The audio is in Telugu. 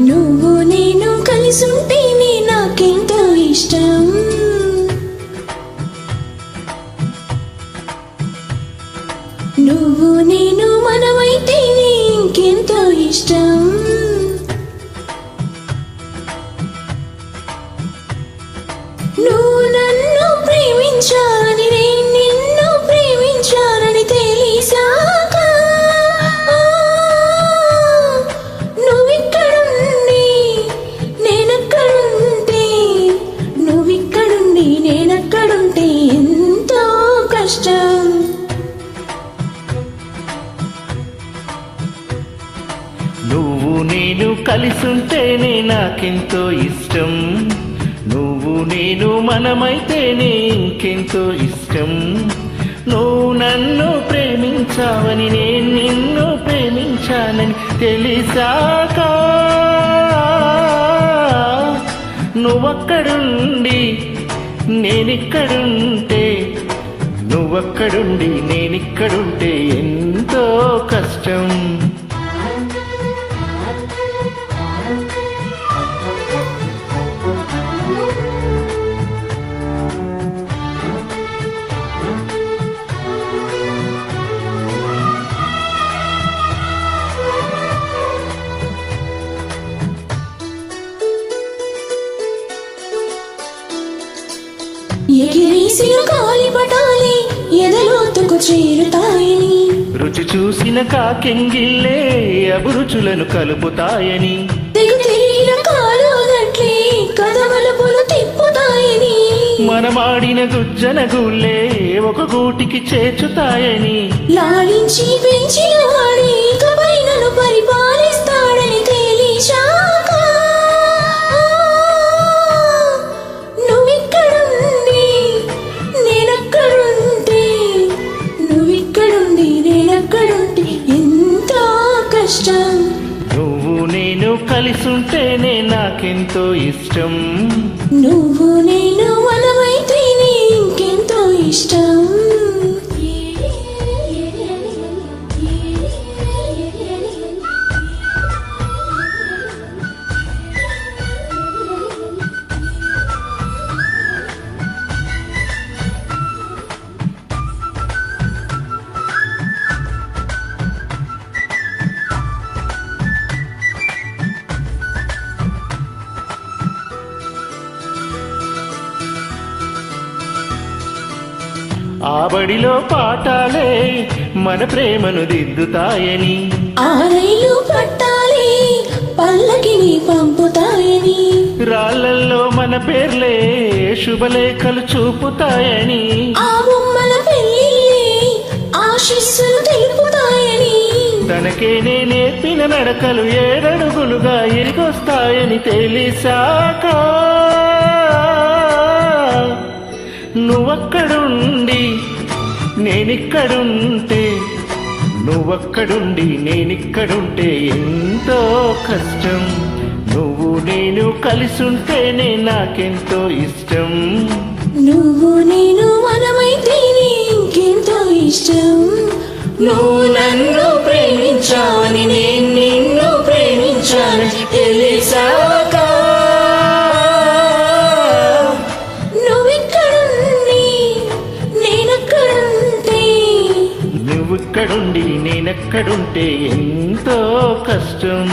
నువ్వు నేను కలిసుంటేనే నాకెంతో ఇష్టం. నువ్వు నేను మనమైతేనే ఇంకెంతో ఇష్టం. నువ్వు నన్ను ప్రేమించాలి నువ్వు నేను కలిసుంటేనే నాకెంతో ఇష్టం. నువ్వు నేను మనమైతేనే ఇంకెంతో ఇష్టం. నువ్వు నన్ను ప్రేమించావని నేను నిన్ను ప్రేమించానని తెలిసాక నువ్వక్కడుండి నేనిక్కడుంటే నువ్వక్కడుండి నేనిక్కడుంటే ఎంతో కష్టం. ఎగిరేసిన కాలిపటాలి ఎదలోతుకు చేరుతాయని. రుచి చూసిన కాకెంగిల్లే అభిరుచులను కలుపుతాయని. కాలోనట్లే తిప్పుతాయని. మనమాడిన గుజ్జన గుల్లే ఒక గూటికి చేర్చుతాయని. లాలించి పెంచిన నేను కలిసుంటేనే నాకెంతో ఇష్టం. నువ్వు నేను మనమైతేనే ఇంకెంతో ఇష్టం. ఆ బడిలో పాఠాలే మన ప్రేమను దిద్దుతాయని. ఆ రైలు పట్టాలి పల్లకిని పంపుతాయని. రాళ్ళల్లో మన పేర్లే శుభలేఖలు చూపుతాయని. ఆ బొమ్మల పెళ్ళి ఆశీస్సులు తెలుపుతాయని. తనకేనే నేర్పిన నడకలు ఏడడుగులుగా ఎరిగొస్తాయని తెలిసాక నేనిక్కడుంటే నువ్వక్కడుండి నేనిక్కడుంటే ఎంతో కష్టం. నువ్వు నేను కలిసుంటేనే నాకెంతో ఇష్టం. నువ్వు నేను మనమైతేనే ఇంకెంతో ఇష్టం. నువ్వు నన్ను ప్రేమించావని నేను నిన్ను ప్రేమించాలని తెలుసా నువ్విక్కడుండి నేనెక్కడుంటే ఎంతో కష్టం.